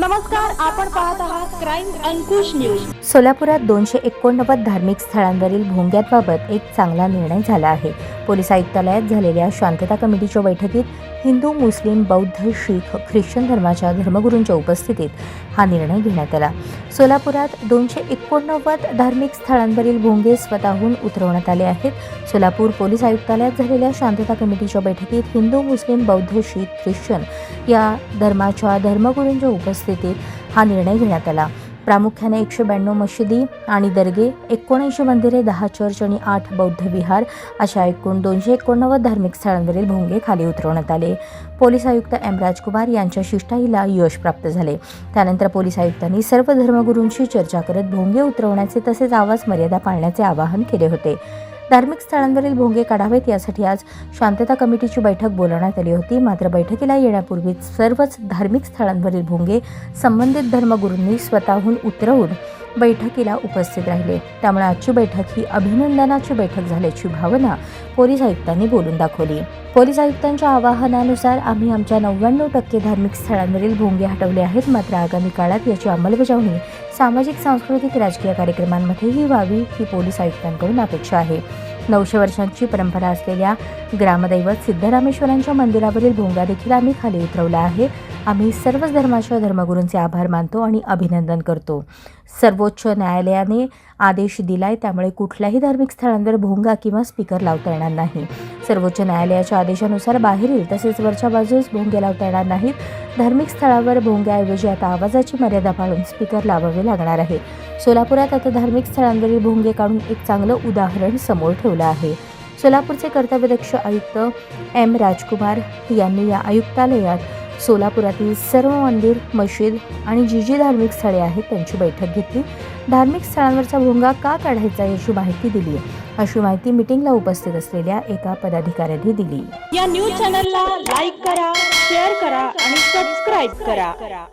नमस्कार आपण पाहत आहात क्राईम अंकुश न्यूज सोलापुरात दोनशे एकोणनव्वद धार्मिक स्थळांवरील भोंग्यांबाबत एक चांगला निर्णय झाला आहे. पोलीस आयुक्तालयात झालेल्या शांतता कमिटीच्या बैठकीत हिंदू मुस्लिम बौद्ध शीख ख्रिश्चन धर्माच्या धर्मगुरूंच्या उपस्थितीत हा निर्णय घेण्यात आला. सोलापुरात दोनशे एकोणनव्वद धार्मिक स्थळांवरील भोंगे स्वतःहून उतरवण्यात आले आहेत. सोलापूर पोलीस आयुक्तालयात झालेल्या शांतता कमिटीच्या बैठकीत हिंदू मुस्लिम बौद्ध शीख ख्रिश्चन या धर्माच्या धर्मगुरूंच्या उपस्थितीत हा निर्णय घेण्यात आला. प्रामुख्याने एकशे ब्याण्णव मशिदी आणि दर्गे एकोणऐंशी मंदिरे दहा चर्च आणि आठ बौद्ध विहार अशा एकूण दोनशे एकोणनव्वद धार्मिक स्थळांवरील भोंगे खाली उतरवण्यात आले. पोलीस आयुक्त एम. राजकुमार यांच्या शिष्टाईला यश प्राप्त झाले. त्यानंतर पोलीस आयुक्तांनी सर्व धर्मगुरूंशी चर्चा करत भोंगे उतरवण्याचे तसेच आवाज मर्यादा पाळण्याचे आवाहन केले होते. धार्मिक स्थळांवरील भोंगे काढावेत. यासाठी आज शांतता कमिटीची बैठक बोलावण्यात आली होती. मात्र बैठकीला येण्यापूर्वीच सर्वच धार्मिक स्थळांवरील भोंगे संबंधित धर्मगुरूंनी स्वतःहून उतरवून बैठकीला उपस्थित राहिले. त्यामुळे आजची बैठक ही अभिनंदनाची बैठक झाल्याची भावना पोलीस आयुक्तांनी बोलून दाखवली. पोलीस आयुक्तांच्या आवाहनानुसार आम्ही आमच्या नव्याण्णव टक्के धार्मिक स्थळांवरील भोंगे हटवले आहेत. मात्र आगामी काळात याची अंमलबजावणी सामाजिक सांस्कृतिक राजकीय कार्यक्रमांमध्येही व्हावी ही पोलीस आयुक्तांकडून अपेक्षा आहे. नऊशे वर्षांची परंपरा असलेल्या ग्रामदैवत सिद्धरामेश्वरांच्या मंदिरावरील भोंगा देखील आम्ही खाली उतरवला आहे. आम्ही सर्वच धर्माच्या धर्मगुरूंचे आभार मानतो आणि अभिनंदन करतो. सर्वोच्च न्यायालयाने आदेश दिलाय त्यामुळे कुठल्याही धार्मिक स्थळांवर भोंगा किंवा स्पीकर लावता येणार नाही. सर्वोच्च न्यायालयाच्या आदेशानुसार बाहेरील तसेच वरच्या बाजूस भोंगे लावता येणार नाहीत. धार्मिक स्थळावर भोंग्याऐवजी आता आवाजाची मर्यादा पाळून स्पीकर लावावे लागणार आहे. सोलापुरात आता धार्मिक स्थळांवरील भोंगे काढून एक चांगलं उदाहरण समोर ठेवलं आहे. सोलापूरचे कर्तव्यदक्ष आयुक्त एम. राजकुमार यांनी या आयुक्तालयात सोलापुरातील सर्व मंदिर मशीद आणि जी जी धार्मिक स्थळे आहेत त्यांची बैठक घेतली. धार्मिक स्थळांवरचा भोंगा का काढायचा याची माहिती दिली अशी माहिती मिटिंगला उपस्थित असलेल्या एका पदाधिकाऱ्यांनी दिली. या न्यूज चॅनलला लाईक करा शेअर करा आणि सबस्क्राईब करा.